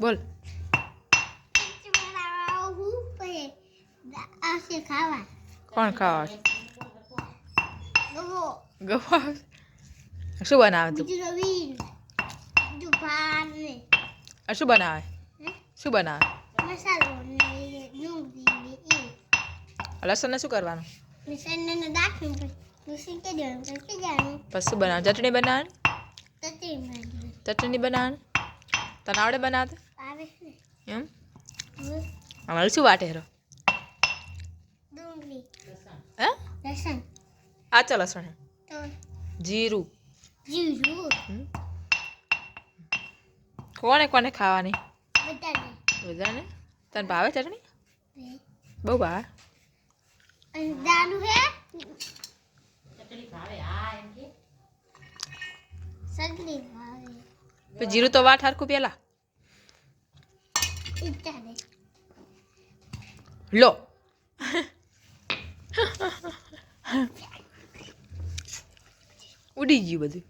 બોલ. કોણ ખાવા ગવા શું બનાવે તું? શું બનાવે? શું બનાવે? લસણ ને શું કરવાનું? પછી બનાવે? ચટણી બનાવે. ચટણી બનાવવાની? તને આવડે બનાવતા? એમ? અમારે શું વાટે હેરો? હે? લસણ. આ ચાલો લસણ હે. જીરું. જીરું. કોને કોને ખાવાની? બધાને. બધાને? તને ભાવે ચટણી? બહુ ભાવે. અને દાનું હે? સગલી ભાવે. તો જીરું તો વાટ હરખું પેલા. લો. ઉડી ગયું બધું.